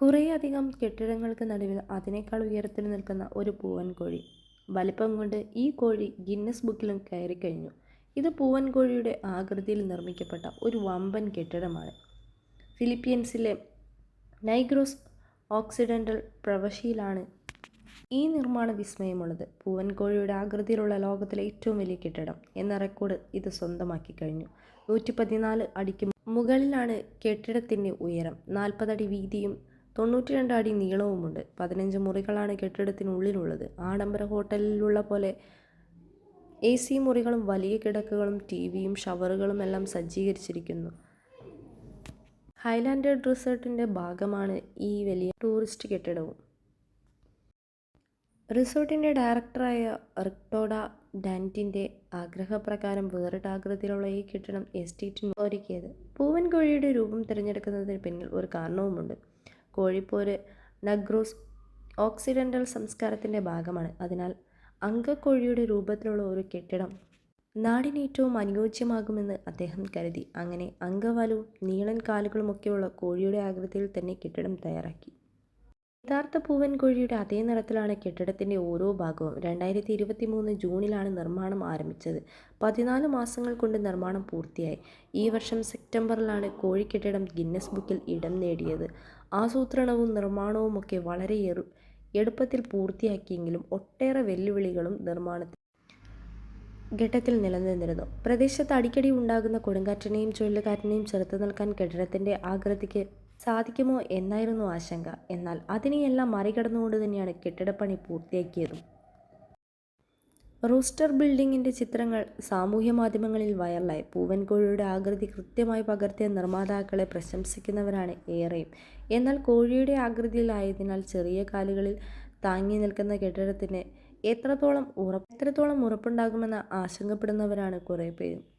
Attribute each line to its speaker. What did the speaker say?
Speaker 1: കുറേയധികം കെട്ടിടങ്ങൾക്ക് നടുവിൽ അതിനേക്കാൾ ഉയരത്തിൽ നിൽക്കുന്ന ഒരു പൂവൻ കോഴി വലിപ്പം കൊണ്ട് ഈ കോഴി ഗിന്നസ് ബുക്കിലും കയറി കഴിഞ്ഞു. ഇത് പൂവൻ കോഴിയുടെ ആകൃതിയിൽ നിർമ്മിക്കപ്പെട്ട ഒരു വമ്പൻ കെട്ടിടമാണ്. ഫിലിപ്പീൻസിലെ നൈഗ്രോസ് ഓക്സിഡന്റൽ പ്രവശിയിലാണ് ഈ നിർമ്മാണ വിസ്മയമുള്ളത്. പൂവൻ കോഴിയുടെ ആകൃതിയിലുള്ള ലോകത്തിലെ ഏറ്റവും വലിയ കെട്ടിടം എന്ന റെക്കോർഡ് ഇത് സ്വന്തമാക്കി കഴിഞ്ഞു. നൂറ്റി പതിനാല് അടിക്ക് മുകളിലാണ് കെട്ടിടത്തിന്റെ ഉയരം. നാൽപ്പതടി വീതിയും തൊണ്ണൂറ്റി രണ്ട് അടി നീളവുമുണ്ട്. പതിനഞ്ച് മുറികളാണ് കെട്ടിടത്തിനുള്ളിലുള്ളത്. ആഡംബര ഹോട്ടലിലുള്ള പോലെ എ സി മുറികളും വലിയ കിടക്കുകളും ടി വിയും ഷവറുകളും എല്ലാം സജ്ജീകരിച്ചിരിക്കുന്നു. ഹൈലാൻഡ് റിസോർട്ടിന്റെ ഭാഗമാണ് ഈ വലിയ ടൂറിസ്റ്റ് കെട്ടിടവും. റിസോർട്ടിന്റെ ഡയറക്ടറായ റിക്ടോഡ ഡാന്റിന്റെ ആഗ്രഹപ്രകാരം വേറിട്ട ആകൃതിയിലുള്ള ഈ കെട്ടിടം എസ്റ്റേറ്റിന് ഒരുക്കിയത്. പൂവൻ കോഴിയുടെ രൂപം തിരഞ്ഞെടുക്കുന്നതിന് പിന്നിൽ ഒരു കാരണവുമുണ്ട്. കോഴിപ്പോര് നഗ്രോസ് ഓക്സിഡന്റൽ സംസ്കാരത്തിന്റെ ഭാഗമാണ്. അതിനാൽ അങ്കക്കോഴിയുടെ രൂപത്തിലുള്ള ഒരു കെട്ടിടം നാടിന് ഏറ്റവും അനുയോജ്യമാകുമെന്ന് അദ്ദേഹം കരുതി. അങ്ങനെ അങ്കവാലും നീളൻ കാലുകളുമൊക്കെയുള്ള കോഴിയുടെ ആകൃതിയിൽ തന്നെ കെട്ടിടം തയ്യാറാക്കി. യഥാർത്ഥ പൂവൻ കുഴിയുടെ അതേ നിറത്തിലാണ് കെട്ടിടത്തിന്റെ ഓരോ ഭാഗവും. രണ്ടായിരത്തി ഇരുപത്തി മൂന്ന് ജൂണിലാണ് നിർമ്മാണം ആരംഭിച്ചത്. പതിനാല് മാസങ്ങൾ കൊണ്ട് നിർമ്മാണം പൂർത്തിയായി. ഈ വർഷം സെപ്റ്റംബറിലാണ് കോഴിക്കെട്ടിടം ഗിന്നസ് ബുക്കിൽ ഇടം നേടിയത്. ആസൂത്രണവും നിർമ്മാണവുമൊക്കെ വളരെ എറു എളുപ്പത്തിൽ പൂർത്തിയാക്കിയെങ്കിലും ഒട്ടേറെ വെല്ലുവിളികളും നിർമ്മാണത്തിൽ ഘട്ടത്തിൽ നിലനിന്നിരുന്നു. പ്രദേശത്ത് അടിക്കടി ഉണ്ടാകുന്ന കൊടുങ്കാറ്റിനെയും ചുഴലിക്കാറ്റിനെയും ചെറുത്തു നിൽക്കാൻ കെട്ടിടത്തിന്റെ ആകൃതിക്ക് സാധിക്കുമോ എന്നായിരുന്നു ആശങ്ക. എന്നാൽ അതിനെയെല്ലാം മറികടന്നുകൊണ്ട് തന്നെയാണ് കെട്ടിടപ്പണി പൂർത്തിയാക്കിയതും. റൂസ്റ്റർ ബിൽഡിങ്ങിന്റെ ചിത്രങ്ങൾ സാമൂഹ്യ മാധ്യമങ്ങളിൽ വൈറലായി. പൂവൻകോഴിയുടെ ആകൃതി കൃത്യമായി പകർത്തിയ നിർമ്മാതാക്കളെ പ്രശംസിക്കുന്നവരാണ് ഏറെയും. എന്നാൽ കോഴിയുടെ ആകൃതിയിലായതിനാൽ ചെറിയ കാലുകളിൽ താങ്ങി നിൽക്കുന്ന കെട്ടിടത്തിന് എത്രത്തോളം ഉറപ്പ് എത്രത്തോളം ഉറപ്പുണ്ടാകുമെന്ന് ആശങ്കപ്പെടുന്നവരാണ് കുറേ പേരും.